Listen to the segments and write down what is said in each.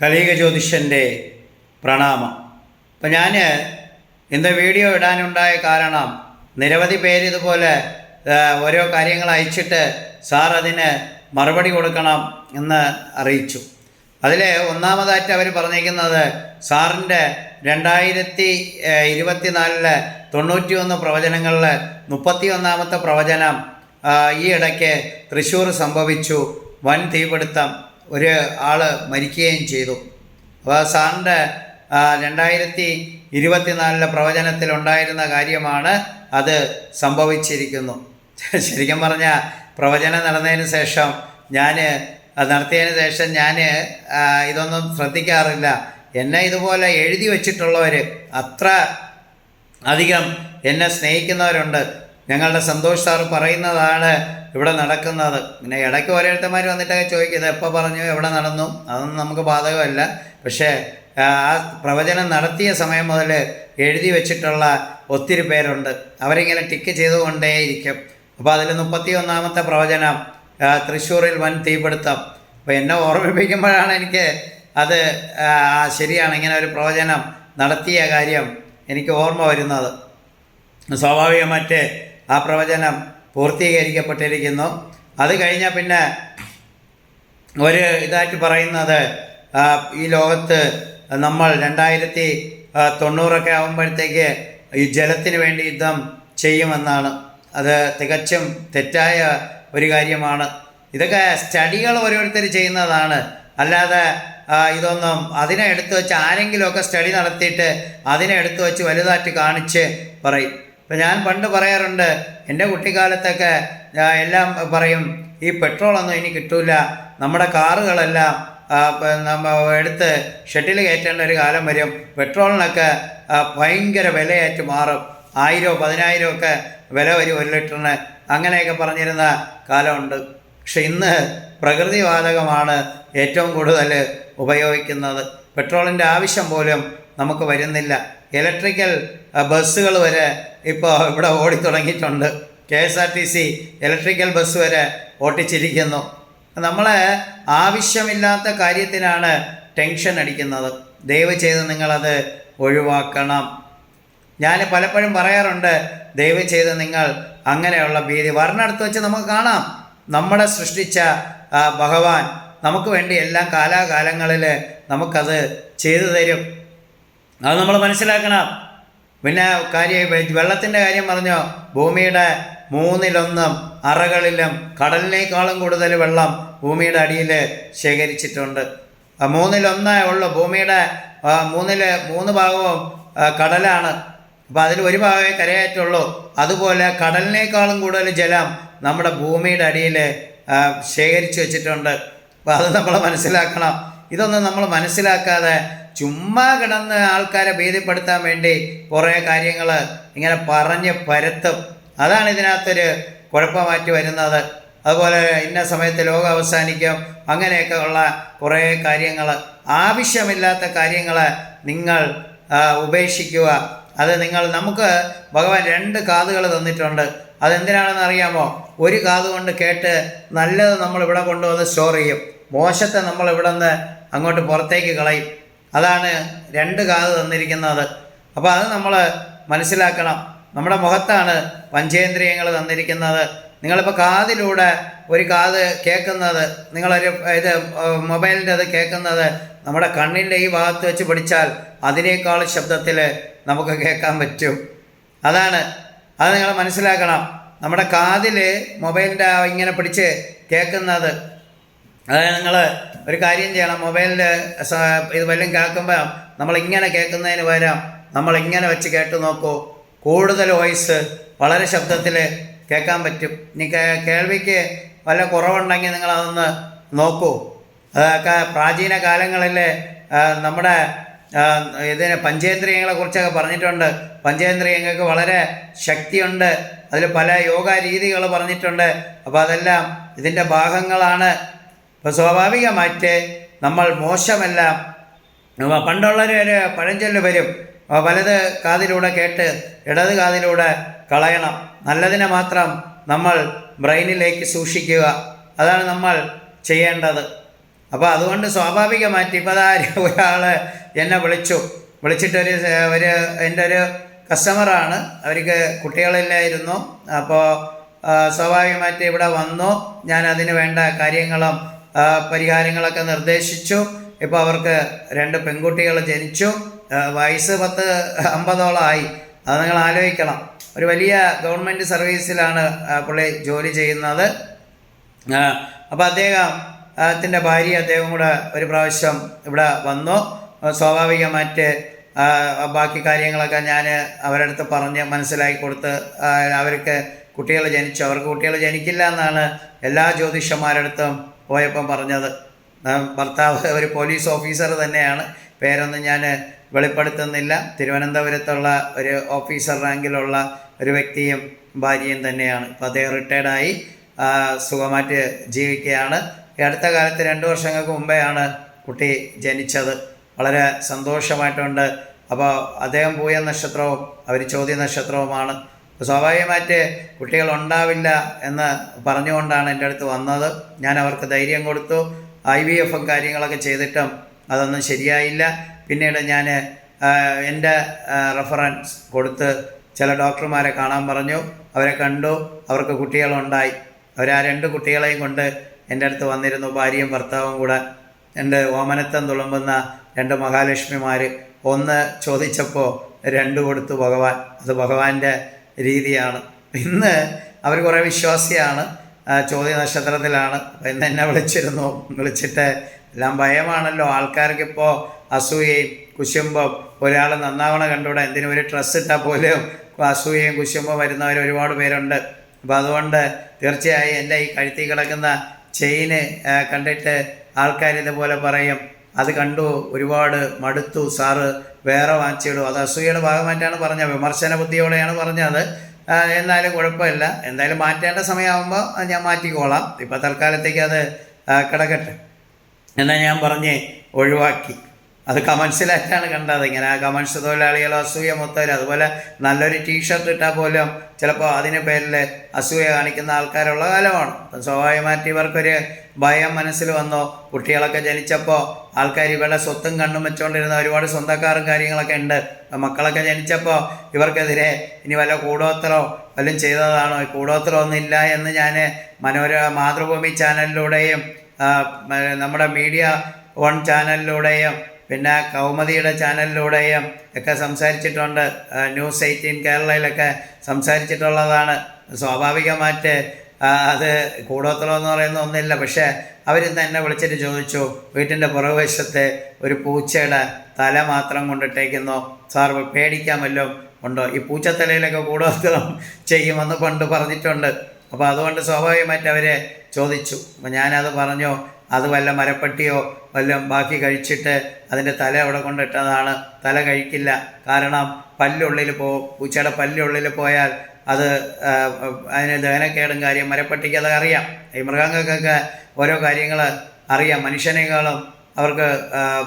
കലിക ജ്യോതിഷന്റെ പ്രണാമം. അപ്പം ഞാൻ ഇന്ന് വീഡിയോ ഇടാനുണ്ടായ കാരണം നിരവധി പേര് ഇതുപോലെ ഓരോ കാര്യങ്ങൾ അയച്ചിട്ട് സാർ അതിന് മറുപടി കൊടുക്കണം എന്ന് അറിയിച്ചു. അതിൽ ഒന്നാമതായിട്ട് അവർ പറഞ്ഞിരിക്കുന്നത് സാറിന്റെ രണ്ടായിരത്തി ഇരുപത്തിനാലിൽ തൊണ്ണൂറ്റി ഒന്ന് പ്രവചനങ്ങളിൽ മുപ്പത്തി ഒന്നാമത്തെ പ്രവചനം ഈ ഇടയ്ക്ക് തൃശ്ശൂർ സംഭവിച്ചു. വൻ തീപിടുത്തം. ഒരു ആൾ മരിക്കുകയും ചെയ്തു. അപ്പോൾ സാറിന്റെ രണ്ടായിരത്തി ഇരുപത്തിനാലിലെ പ്രവചനത്തിൽ ഉണ്ടായിരുന്ന കാര്യമാണ് അത് സംഭവിച്ചിരിക്കുന്നു. ശരിക്കും പറഞ്ഞാൽ പ്രവചനം നടന്നതിന് ശേഷം ഞാൻ നടത്തിയതിന് ശേഷം ഞാൻ ഇതൊന്നും ശ്രദ്ധിക്കാറില്ല. എന്നെ ഇതുപോലെ എഴുതി വച്ചിട്ടുള്ളവർ അത്ര അധികം എന്നെ സ്നേഹിക്കുന്നവരുണ്ട്. ഞങ്ങളുടെ സന്തോഷ് സാർ പറയുന്നതാണ് ഇവിടെ നടക്കുന്നത്. പിന്നെ ഇടയ്ക്ക് ഓരോരുത്തന്മാർ വന്നിട്ടൊക്കെ ചോദിക്കുന്നത് എപ്പോൾ പറഞ്ഞു? എവിടെ നടന്നു? അതൊന്നും നമുക്ക് ബാധകമല്ല. പക്ഷേ ആ പ്രവചനം നടത്തിയ സമയം മുതൽ എഴുതി വെച്ചിട്ടുള്ള ഒത്തിരി പേരുണ്ട്. അവരിങ്ങനെ ടിക്ക് ചെയ്തുകൊണ്ടേയിരിക്കും. അപ്പോൾ അതിൽ മുപ്പത്തി ഒന്നാമത്തെ പ്രവചനം തൃശ്ശൂരിൽ വൻ തീപിടുത്തം. അപ്പോൾ എന്നെ ഓർമ്മിപ്പിക്കുമ്പോഴാണ് എനിക്ക് അത് ശരിയാണ്. ഇങ്ങനെ ഒരു പ്രവചനം നടത്തിയ കാര്യം എനിക്ക് ഓർമ്മ വരുന്നത്. സ്വാഭാവികമായിട്ട് ആ പ്രവചനം പൂർത്തീകരിക്കപ്പെട്ടിരിക്കുന്നു. അത് കഴിഞ്ഞാൽ പിന്നെ ഒരു ഇതായിട്ട് പറയുന്നത് ഈ ലോകത്ത് നമ്മൾ രണ്ടായിരത്തി തൊണ്ണൂറൊക്കെ ആകുമ്പോഴത്തേക്ക് ഈ ജലത്തിന് വേണ്ടി യുദ്ധം ചെയ്യുമെന്നാണ്. അത് തികച്ചും തെറ്റായ ഒരു കാര്യമാണ്. ഇതൊക്കെ സ്റ്റഡികൾ ഓരോരുത്തർ ചെയ്യുന്നതാണ്. അല്ലാതെ ഇതൊന്നും അതിനെ എടുത്തു വെച്ച് ആരെങ്കിലുമൊക്കെ സ്റ്റഡി നടത്തിയിട്ട് അതിനെ എടുത്തു വെച്ച് വലുതായിട്ട് കാണിച്ച് പറയും. ഇപ്പം ഞാൻ പണ്ട് പറയാറുണ്ട് എന്റെ കുട്ടിക്കാലത്തൊക്കെ എല്ലാം പറയും ഈ പെട്രോളൊന്നും ഇനി കിട്ടൂല നമ്മുടെ കാറുകളെല്ലാം നമ്മ എടുത്ത് ഷട്ടിൽ കയറ്റേണ്ട ഒരു കാലം വരും പെട്രോളിനൊക്കെ ഭയങ്കര വിലയായിട്ട് മാറും ആയിരോ പതിനായിരമോ ഒക്കെ വില വരും ഒരു ലിറ്ററിന് അങ്ങനെയൊക്കെ പറഞ്ഞിരുന്ന കാലമുണ്ട്. പക്ഷെ ഇന്ന് പ്രകൃതിവാതകമാണ് ഏറ്റവും കൂടുതൽ ഉപയോഗിക്കുന്നത്. പെട്രോളിന്റെ ആവശ്യം പോലും നമുക്ക് വരുന്നില്ല. ഇലക്ട്രിക്കൽ ബസ്സുകൾ വരെ ഇപ്പോൾ ഇവിടെ ഓടിത്തുടങ്ങിയിട്ടുണ്ട് K S R T C electrical bus വരെ ഓട്ടിച്ചിരിക്കുന്നു. നമ്മൾ ആവശ്യമില്ലാത്ത കാര്യത്തിനാണ് ടെൻഷൻ അടിക്കുന്നത്. ദയവ് ചെയ്ത് നിങ്ങളത് ഒഴിവാക്കണം. ഞാൻ പലപ്പോഴും പറയാറുണ്ട് ദയവ് ചെയ്ത് നിങ്ങൾ അങ്ങനെയുള്ള ഭീതി. വർണടുത്ത് വെച്ച് നമുക്ക് കാണാം. നമ്മുടെ സൃഷ്ടിച്ച ഭഗവാൻ നമുക്ക് വേണ്ടി എല്ലാ കാലാകാലങ്ങളിൽ നമുക്കത് ചെയ്തു തരും. അത് നമ്മൾ മനസ്സിലാക്കണം. പിന്നെ കാര്യം വെള്ളത്തിന്റെ കാര്യം പറഞ്ഞോ? ഭൂമിയുടെ മൂന്നിലൊന്നും അറകളിലും കടലിനേക്കാളും കൂടുതൽ വെള്ളം ഭൂമിയുടെ അടിയിൽ ശേഖരിച്ചിട്ടുണ്ട്. മൂന്നിലൊന്നേ ഉള്ളൂ. ഭൂമിയുടെ മൂന്നിൽ മൂന്ന് ഭാഗവും കടലാണ്. അപ്പോൾ അതിൽ ഒരു ഭാഗമേ കരയായിട്ടുള്ളൂ അതുപോലെ കടലിനേക്കാളും കൂടുതൽ ജലം നമ്മുടെ ഭൂമിയുടെ അടിയിൽ ശേഖരിച്ചു വെച്ചിട്ടുണ്ട്. അപ്പോൾ അത് നമ്മൾ മനസ്സിലാക്കണം. ഇതൊന്നും നമ്മൾ മനസ്സിലാക്കാതെ ചുമ്മാ കിടന്ന് ആൾക്കാരെ ഭീതിപ്പെടുത്താൻ വേണ്ടി കുറേ കാര്യങ്ങൾ ഇങ്ങനെ പറഞ്ഞ് പരത്തും. അതാണ് ഇതിനകത്തൊരു കുഴപ്പമാറ്റി വരുന്നത്. അതുപോലെ ഇന്ന സമയത്ത് ലോകം അവസാനിക്കും. അങ്ങനെയൊക്കെ ഉള്ള കുറേ കാര്യങ്ങൾ ആവശ്യമില്ലാത്ത കാര്യങ്ങൾ നിങ്ങൾ ഉപേക്ഷിക്കുക. അത് നിങ്ങൾ നമുക്ക് ഭഗവാൻ രണ്ട് കാതുകൾ തന്നിട്ടുണ്ട്. അതെന്തിനാണെന്ന് അറിയാമോ? ഒരു കാത് കൊണ്ട് കേട്ട് നല്ലത് നമ്മൾ ഇവിടെ കൊണ്ടുവന്ന് സ്റ്റോർ ചെയ്യും. മോശത്തെ നമ്മൾ ഇവിടെ നിന്ന് അങ്ങോട്ട് പുറത്തേക്ക് കളയും. അതാണ് രണ്ട് കാത് തന്നിരിക്കുന്നത്. അപ്പോൾ അത് നമ്മൾ മനസ്സിലാക്കണം. നമ്മുടെ മുഖത്താണ് പഞ്ചേന്ദ്രിയങ്ങൾ തന്നിരിക്കുന്നത്. നിങ്ങളിപ്പോൾ കാതിലൂടെ ഒരു കാത് കേൾക്കുന്നത് നിങ്ങളൊരു ഇത് മൊബൈലിന്റെ അത് കേൾക്കുന്നത് നമ്മുടെ കണ്ണിന്റെ ഈ ഭാഗത്ത് വെച്ച് പിടിച്ചാൽ അതിനേക്കാൾ ശബ്ദത്തിൽ നമുക്ക് കേൾക്കാൻ പറ്റും. അതാണ്. അത് നിങ്ങൾ മനസ്സിലാക്കണം. നമ്മുടെ കാതിൽ മൊബൈലിന്റെ ഇങ്ങനെ പിടിച്ച് കേൾക്കുന്നത് അതായത് നിങ്ങൾ ഒരു കാര്യം ചെയ്യണം മൊബൈലിൽ ഇത് വല്ലതും കേൾക്കുമ്പോൾ നമ്മളിങ്ങനെ കേൾക്കുന്നതിന് പകരം നമ്മളിങ്ങനെ വെച്ച് കേട്ട് നോക്കൂ. കൂടുതൽ വോയിസ് വളരെ ശബ്ദത്തിൽ കേൾക്കാൻ പറ്റും. ഇനി കേൾവിക്ക് വല്ല കുറവുണ്ടെങ്കിൽ നിങ്ങളതൊന്ന് നോക്കൂ. അതൊക്കെ പ്രാചീന കാലങ്ങളിൽ നമ്മുടെ ഇതിന് പഞ്ചേന്ദ്രിയങ്ങളെ കുറിച്ചൊക്കെ പറഞ്ഞിട്ടുണ്ട്. പഞ്ചേന്ദ്രിയങ്ങൾക്ക് വളരെ ശക്തിയുണ്ട്. അതിൽ പല യോഗ രീതികൾ പറഞ്ഞിട്ടുണ്ട്. അപ്പോൾ അതെല്ലാം ഇതിന്റെ ഭാഗങ്ങളാണ്. അപ്പോൾ സ്വാഭാവികമായിട്ട് നമ്മൾ മോശമല്ല പണ്ടുള്ളവർ ഒരു പഴഞ്ചൊല്ല് വരും. വലത് കാതിലൂടെ കേട്ട് ഇടത് കാതിലൂടെ കളയണം. നല്ലതിനെ മാത്രം നമ്മൾ ബ്രെയിനിലേക്ക് സൂക്ഷിക്കുക. അതാണ് നമ്മൾ ചെയ്യേണ്ടത്. അപ്പോൾ അതുകൊണ്ട് സ്വാഭാവികമായിട്ട് ഇപ്പോൾ അതാ ഒരാൾ എന്നെ വിളിച്ചു. വിളിച്ചിട്ടൊരു ഒരു എന്റെ ഒരു കസ്റ്റമറാണ്. അവർക്ക് കുട്ടികളില്ലായിരുന്നു. അപ്പോൾ സ്വാഭാവികമായിട്ട് ഇവിടെ വന്നു. ഞാൻ അതിന് വേണ്ട കാര്യങ്ങളും പരിഹാരങ്ങളൊക്കെ നിർദ്ദേശിച്ചു. ഇപ്പോൾ അവർക്ക് രണ്ട് പെൺകുട്ടികൾ ജനിച്ചു. വയസ്സ് പത്ത് അമ്പതോളമായി അത് നിങ്ങൾ ആലോചിക്കണം. ഒരു വലിയ ഗവൺമെന്റ് സർവീസിലാണ് പുള്ളി ജോലി ചെയ്യുന്നത്. അപ്പോൾ അദ്ദേഹം അദ്ദേഹത്തിന്റെ ഭാര്യ അദ്ദേഹം കൂടെ ഒരു പ്രാവശ്യം ഇവിടെ വന്നു. സ്വാഭാവികമായിട്ട് ബാക്കി കാര്യങ്ങളൊക്കെ ഞാൻ അവരുടെ അടുത്ത് പറഞ്ഞ് മനസ്സിലാക്കി കൊടുത്ത് അവർക്ക് കുട്ടികൾ ജനിച്ചു. അവർക്ക് കുട്ടികൾ ജനിക്കില്ല എന്നാണ് എല്ലാ ജ്യോതിഷന്മാരുടെ അടുത്തും പോയപ്പം പറഞ്ഞത് ഭർത്താവ് ഒരു പോലീസ് ഓഫീസർ തന്നെയാണ്. പേരൊന്നും ഞാൻ വെളിപ്പെടുത്തുന്നില്ല. തിരുവനന്തപുരത്തുള്ള ഒരു ഓഫീസർ റാങ്കിലുള്ള ഒരു വ്യക്തിയും ഭാര്യയും തന്നെയാണ്. ഇപ്പോൾ അദ്ദേഹം റിട്ടയർഡായി സുഖമായിട്ട് ജീവിക്കുകയാണ്. അടുത്ത കാലത്ത് രണ്ട് വർഷങ്ങൾക്ക് മുമ്പെയാണ് കുട്ടി ജനിച്ചത്. വളരെ സന്തോഷമായിട്ടുണ്ട്. അപ്പോൾ അദ്ദേഹം പൂയ നക്ഷത്രവും അവർ ചോദ്യ നക്ഷത്രവുമാണ്. സ്വാഭാവികമായിട്ട് കുട്ടികൾ ഉണ്ടാവില്ല എന്ന് പറഞ്ഞുകൊണ്ടാണ് എന്റെ അടുത്ത് വന്നത്. ഞാൻ അവർക്ക് ധൈര്യം കൊടുത്തു. ഐ വി എഫും കാര്യങ്ങളൊക്കെ ചെയ്തിട്ടും അതൊന്നും ശരിയായില്ല. പിന്നീട് ഞാൻ എന്റെ റെഫറൻസ് കൊടുത്ത് ചില ഡോക്ടർമാരെ കാണാൻ പറഞ്ഞു. അവരെ കണ്ടു. അവർക്ക് കുട്ടികളുണ്ടായി. അവർ ആ രണ്ട് കുട്ടികളെയും കൊണ്ട് എന്റെ അടുത്ത് വന്നിരുന്നു. ഭാര്യയും ഭർത്താവും കൂടെ എന്റെ ഓമനത്തം തുളുമ്പുന്ന രണ്ട് മഹാലക്ഷ്മിമാർ ഒന്ന് ചോദിച്ചപ്പോൾ രണ്ട് കൊടുത്തു ഭഗവാൻ. അത് ഭഗവാന്റെ രീതിയാണ്. ഇന്ന് അവർ കുറേ വിശ്വാസിയാണ്. ചോദ്യ നക്ഷത്രത്തിലാണ്. ഇന്ന് എന്നെ വിളിച്ചിരുന്നു. വിളിച്ചിട്ട് എല്ലാം ഭയമാണല്ലോ. ആൾക്കാർക്കിപ്പോൾ അസൂയയും കുശുമ്പം ഒരാൾ നന്നാവണ കണ്ടുകൂടെ? എന്തിനും ഒരു ഡ്രസ്സ് ഇട്ടാൽ പോലും അസൂയയും കുശുമ്പം വരുന്നവർ ഒരുപാട് പേരുണ്ട്. അപ്പോൾ അതുകൊണ്ട് തീർച്ചയായും എന്റെ ഈ കഴുത്തി കിടക്കുന്ന ചെയിന് കണ്ടിട്ട് ആൾക്കാർ ഇതുപോലെ പറയും. അത് കണ്ടു ഒരുപാട് മടുത്തു. സാറ് വേറെ വാങ്ങിച്ചിടും. അത് അസൂയയുടെ ഭാഗമായിട്ടാണ് പറഞ്ഞത്. വിമർശന ബുദ്ധിയോടെയാണ് പറഞ്ഞത്. എന്നാലും കുഴപ്പമില്ല. എന്തായാലും മാറ്റേണ്ട സമയമാകുമ്പോൾ ഞാൻ മാറ്റിക്കോളാം. ഇപ്പോൾ തൽക്കാലത്തേക്ക് അത് കിടക്കട്ടെ. എന്നാൽ ഞാൻ പറഞ്ഞ് ഒഴിവാക്കി. അത് കമൻസിലായിട്ടാണ് കണ്ടത്. ഇങ്ങനെ കമൻസ് തൊഴിലാളികൾ അസൂയ മൊത്തവർ അതുപോലെ നല്ലൊരു ടീഷർട്ട് ഇട്ടാൽ പോലും ചിലപ്പോൾ അതിന് പേരിൽ അസൂയ കാണിക്കുന്ന ആൾക്കാരുള്ള കാലമാണ്. അപ്പം സ്വാഭാവികമായിട്ട് ഇവർക്കൊരു ഭയം മനസ്സിൽ വന്നോ. കുട്ടികളൊക്കെ ജനിച്ചപ്പോൾ ആൾക്കാർ ഇവരുടെ സ്വത്തും കണ്ണും വെച്ചുകൊണ്ടിരുന്ന ഒരുപാട് സ്വന്തക്കാരും കാര്യങ്ങളൊക്കെ ഉണ്ട്. മക്കളൊക്കെ ജനിച്ചപ്പോൾ ഇവർക്കെതിരെ ഇനി വല്ല കൂടോത്തരോ വല്ലതും ചെയ്തതാണോ? ഒന്നില്ല ഒന്നുമില്ല എന്ന് ഞാൻ മനോര മാതൃഭൂമി ചാനലിലൂടെയും നമ്മുടെ മീഡിയ വൺ ചാനലിലൂടെയും പിന്നെ കൗമുദിയുടെ ചാനലിലൂടെയും ഒക്കെ സംസാരിച്ചിട്ടുണ്ട്. ന്യൂസ് എയ്റ്റീൻ കേരളയിലൊക്കെ സംസാരിച്ചിട്ടുള്ളതാണ്. സ്വാഭാവികമായിട്ട് അത് കൂടോത്തരം എന്ന് പറയുന്ന ഒന്നുമില്ല പക്ഷേ അവരിന്ന് എന്നെ വിളിച്ചിട്ട് ചോദിച്ചു വീട്ടിന്റെ പുറകുവശത്തെ ഒരു പൂച്ചയുടെ തല മാത്രം കൊണ്ടിട്ടേക്കുന്നു. സാർ പേടിക്കാൻ വല്ലതും ഉണ്ടോ? ഈ പൂച്ചത്തലയിലൊക്കെ കൂടോത്രം ചെയ്യുമെന്ന് പണ്ട് പറഞ്ഞിട്ടുണ്ട്. അപ്പോൾ അതുകൊണ്ട് സ്വാഭാവികമായിട്ട് അവരെ ചോദിച്ചു. അപ്പോൾ ഞാനത് പറഞ്ഞു അത് വല്ല മരപ്പട്ടിയോ വല്ലതും ബാക്കി കഴിച്ചിട്ട് അതിന്റെ തല അവിടെ കൊണ്ടിട്ടതാണ്. തല കഴിക്കില്ല. കാരണം പല്ലുള്ളിൽ പോകും പൂച്ചയുടെ പല്ലുള്ളിൽ പോയാൽ അത് അതിന് ദഹനക്കേടും കാര്യം മരപ്പട്ടിക്ക് അത് അറിയാം. ഈ മൃഗങ്ങൾക്കൊക്കെ ഓരോ കാര്യങ്ങൾ അറിയാം. മനുഷ്യനേക്കാളും അവർക്ക്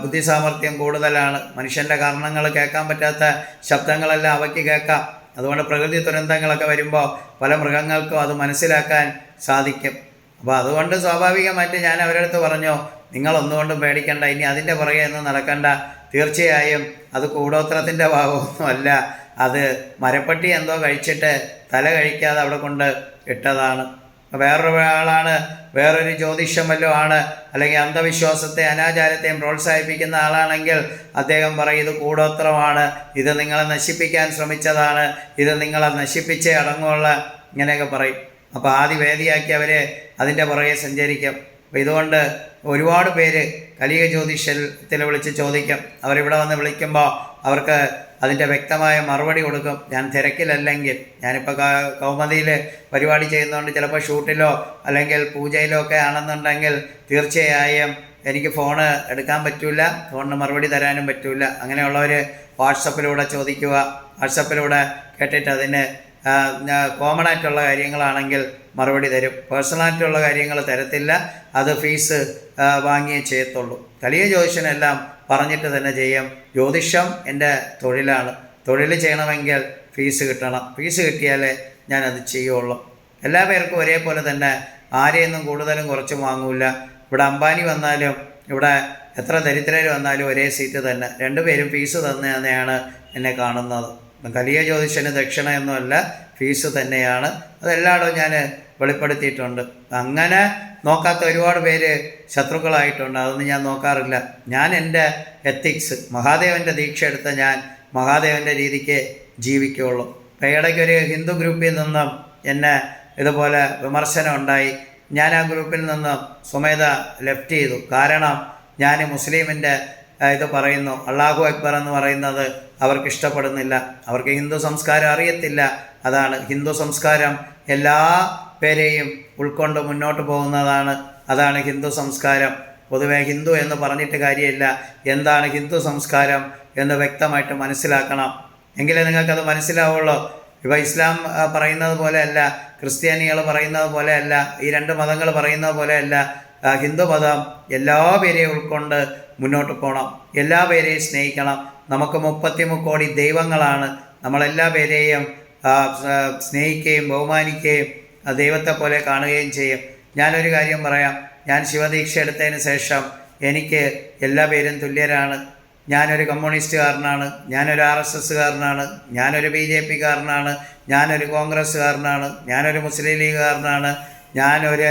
ബുദ്ധി സാമർഥ്യം കൂടുതലാണ്. മനുഷ്യന്റെ കാരണങ്ങൾ കേൾക്കാൻ പറ്റാത്ത ശബ്ദങ്ങളെല്ലാം അവയ്ക്ക് കേൾക്കാം. അതുകൊണ്ട് പ്രകൃതി ദുരന്തങ്ങളൊക്കെ വരുമ്പോൾ പല മൃഗങ്ങൾക്കും അത് മനസ്സിലാക്കാൻ സാധിക്കും. അപ്പോൾ അതുകൊണ്ട് സ്വാഭാവികമായിട്ട് ഞാൻ അവരുടെ അടുത്ത് പറഞ്ഞു നിങ്ങളൊന്നുകൊണ്ടും പേടിക്കണ്ട ഇനി അതിന്റെ പുറകെ ഒന്നും നടക്കണ്ട. തീർച്ചയായും അത് കൂടോത്രത്തിന്റെ ഭാഗമൊന്നുമല്ല. അത് മരപ്പട്ടി എന്തോ കഴിച്ചിട്ട് തല കഴിക്കാതെ അവിടെ കൊണ്ട് ഇട്ടതാണ്. വേറൊരു ആളാണ് വേറൊരു ജ്യോതിഷം വല്ലതും ആണ് അല്ലെങ്കിൽ അന്ധവിശ്വാസത്തെ അനാചാരത്തെയും പ്രോത്സാഹിപ്പിക്കുന്ന ആളാണെങ്കിൽ അദ്ദേഹം പറയും ഇത് കൂടോത്രമാണ്. ഇത് നിങ്ങളെ നശിപ്പിക്കാൻ ശ്രമിച്ചതാണ്. ഇത് നിങ്ങളെ നശിപ്പിച്ചേ അടങ്ങുള്ള ഇങ്ങനെയൊക്കെ പറയും. അപ്പോൾ ആദ്യ വേദിയാക്കി അവർ അതിന്റെ പുറകെ സഞ്ചരിക്കും. അപ്പോൾ ഇതുകൊണ്ട് ഒരുപാട് പേര് കലിക ജ്യോതിഷത്തിൽ വിളിച്ച് ചോദിക്കും. അവരിവിടെ വന്ന് വിളിക്കുമ്പോൾ അവർക്ക് അതിന്റെ വ്യക്തമായ മറുപടി കൊടുക്കും. ഞാൻ തിരക്കിലല്ലെങ്കിൽ ഞാനിപ്പോൾ കൗമതിയിൽ പരിപാടി ചെയ്യുന്നതുകൊണ്ട് ചിലപ്പോൾ ഷൂട്ടിലോ അല്ലെങ്കിൽ പൂജയിലോ ഒക്കെ ആണെന്നുണ്ടെങ്കിൽ തീർച്ചയായും എനിക്ക് ഫോണ് എടുക്കാൻ പറ്റില്ല ഫോണിന് മറുപടി തരാനും പറ്റില്ല അങ്ങനെയുള്ളവർ വാട്സപ്പിലൂടെ ചോദിക്കുക. വാട്സപ്പിലൂടെ കേട്ടിട്ട് അതിന് കോമൺ ആയിട്ടുള്ള കാര്യങ്ങളാണെങ്കിൽ മറുപടി തരും. പേഴ്സണലായിട്ടുള്ള കാര്യങ്ങൾ തരത്തില്ല. അത് ഫീസ് വാങ്ങിയേ ചെയ്യത്തുള്ളൂ. കലിയ ജ്യോതിഷനെല്ലാം പറഞ്ഞിട്ട് തന്നെ ചെയ്യാം. ജ്യോതിഷം എന്റെ തൊഴിലാണ്. തൊഴിൽ ചെയ്യണമെങ്കിൽ ഫീസ് കിട്ടണം. ഫീസ് കിട്ടിയാലേ ഞാൻ അത് ചെയ്യുള്ളൂ. എല്ലാ പേർക്കും ഒരേപോലെ തന്നെ ആരെയൊന്നും കൂടുതലും കുറച്ച് വാങ്ങൂല. ഇവിടെ അംബാനി വന്നാലും ഇവിടെ എത്ര ദരിദ്രർ വന്നാലും ഒരേ സീറ്റ് തന്നെ. രണ്ടുപേരും ഫീസ് തന്നെ തന്നെയാണ് എന്നെ കാണുന്നത്. കലിയ ജ്യോതിഷന് ദക്ഷിണ എന്നല്ല ഫീസ് തന്നെയാണ്. അതെല്ലായിടവും ഞാൻ വെളിപ്പെടുത്തിയിട്ടുണ്ട്. അങ്ങനെ നോക്കാത്ത ഒരുപാട് പേര് ശത്രുക്കളായിട്ടുണ്ട്. അതൊന്നും ഞാൻ നോക്കാറില്ല. ഞാൻ എന്റെ എത്തിക്സ് മഹാദേവന്റെ ദീക്ഷ എടുത്ത ഞാൻ മഹാദേവന്റെ രീതിക്ക് ജീവിക്കുകയുള്ളൂ. അപ്പോൾ ഇടയ്ക്ക് ഒരു ഹിന്ദു ഗ്രൂപ്പിൽ നിന്നും എന്നെ ഇതുപോലെ വിമർശനം ഉണ്ടായി. ഞാൻ ആ ഗ്രൂപ്പിൽ നിന്നും സുമേധ ലെഫ്റ്റ് ചെയ്തു. കാരണം ഞാൻ മുസ്ലിമിന്റെ ഇത് പറയുന്നു അള്ളാഹു അക്ബർ എന്ന് പറയുന്നത് അവർക്ക് ഇഷ്ടപ്പെടുന്നില്ല അവർക്ക് ഹിന്ദു സംസ്കാരം അറിയത്തില്ല. അതാണ് ഹിന്ദു സംസ്കാരം എല്ലാ പേരെയും ഉൾക്കൊണ്ട് മുന്നോട്ട് പോകുന്നതാണ്. അതാണ് ഹിന്ദു സംസ്കാരം. പൊതുവെ ഹിന്ദു എന്ന് പറഞ്ഞിട്ട് കാര്യമില്ല. എന്താണ് ഹിന്ദു സംസ്കാരം എന്ന് വ്യക്തമായിട്ട് മനസ്സിലാക്കണം. എങ്കിലേ നിങ്ങൾക്കത് മനസ്സിലാവുള്ളൂ. ഇപ്പോൾ ഇസ്ലാം പറയുന്നത് പോലെയല്ല ക്രിസ്ത്യാനികൾ പറയുന്നത് പോലെയല്ല ഈ രണ്ട് മതങ്ങൾ പറയുന്നത് പോലെയല്ല ഹിന്ദു മതം എല്ലാ പേരെയും ഉൾക്കൊണ്ട് മുന്നോട്ട് പോകണം എല്ലാ പേരെയും സ്നേഹിക്കണം. നമുക്ക് മുപ്പത്തി കോടി ദൈവങ്ങളാണ്. നമ്മളെല്ലാ പേരെയും സ്നേഹിക്കുകയും ബഹുമാനിക്കുകയും ദൈവത്തെ പോലെ കാണുകയും ചെയ്യും. ഞാനൊരു കാര്യം പറയാം. ഞാൻ ശിവദീക്ഷ എടുത്തതിന് ശേഷം എനിക്ക് എല്ലാ പേരും തുല്യരാണ്. ഞാനൊരു കമ്മ്യൂണിസ്റ്റുകാരനാണ്. ഞാനൊരു ആർ എസ് എസ്സുകാരനാണ്. ഞാനൊരു ബി ജെ പിക്കാരനാണ്. ഞാനൊരു കോൺഗ്രസ്സുകാരനാണ്. ഞാനൊരു മുസ്ലിം ലീഗുകാരനാണ്. ഞാനൊരു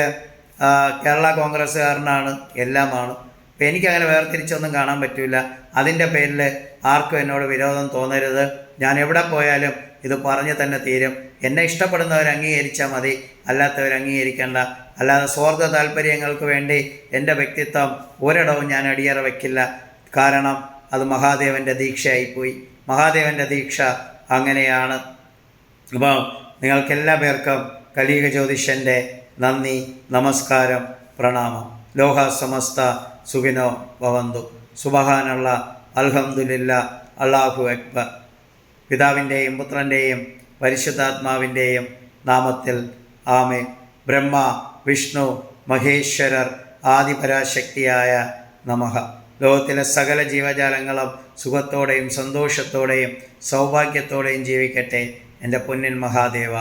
കേരള കോൺഗ്രസ്സുകാരനാണ്. എല്ലാമാണ്. അപ്പം എനിക്കങ്ങനെ വേർതിരിച്ചൊന്നും കാണാൻ പറ്റില്ല അതിന്റെ പേരിൽ ആർക്കും എന്നോട് വിരോധം തോന്നരുത്. ഞാൻ എവിടെ പോയാലും ഇത് പറഞ്ഞു തന്നെ തീരും. എന്നെ ഇഷ്ടപ്പെടുന്നവർ അംഗീകരിച്ചാൽ മതി. അല്ലാത്തവർ അംഗീകരിക്കേണ്ട. അല്ലാതെ സ്വാർത്ഥ താല്പര്യങ്ങൾക്ക് വേണ്ടി എന്റെ വ്യക്തിത്വം ഒരിടവും ഞാൻ അടിയറ വയ്ക്കില്ല കാരണം അത് മഹാദേവന്റെ ദീക്ഷയായിപ്പോയി. മഹാദേവന്റെ ദീക്ഷ അങ്ങനെയാണ്. അപ്പോൾ നിങ്ങൾക്കെല്ലാ പേർക്കും കലീക ജ്യോതിഷന്റെ നന്ദി നമസ്കാരം പ്രണാമം. ലോക സമസ്ത സുഖിനോ ഭവന്തു. സുബഹാനുള്ള അൽഹംദുലില്ല അള്ളാഹു അക്ബർ. പിതാവിന്റെയും പുത്രന്റെയും പരിശുദ്ധാത്മാവിന്റെയും നാമത്തിൽ ആമേ ബ്രഹ്മ വിഷ്ണു മഹേശ്വരർ ആദിപരാശക്തിയായ നമഹ. ലോകത്തിലെ സകല ജീവജാലങ്ങളും സുഖത്തോടെയും സന്തോഷത്തോടെയും സൗഭാഗ്യത്തോടെയും ജീവിക്കട്ടെ എന്റെ പൊന്നിൻ മഹാദേവ.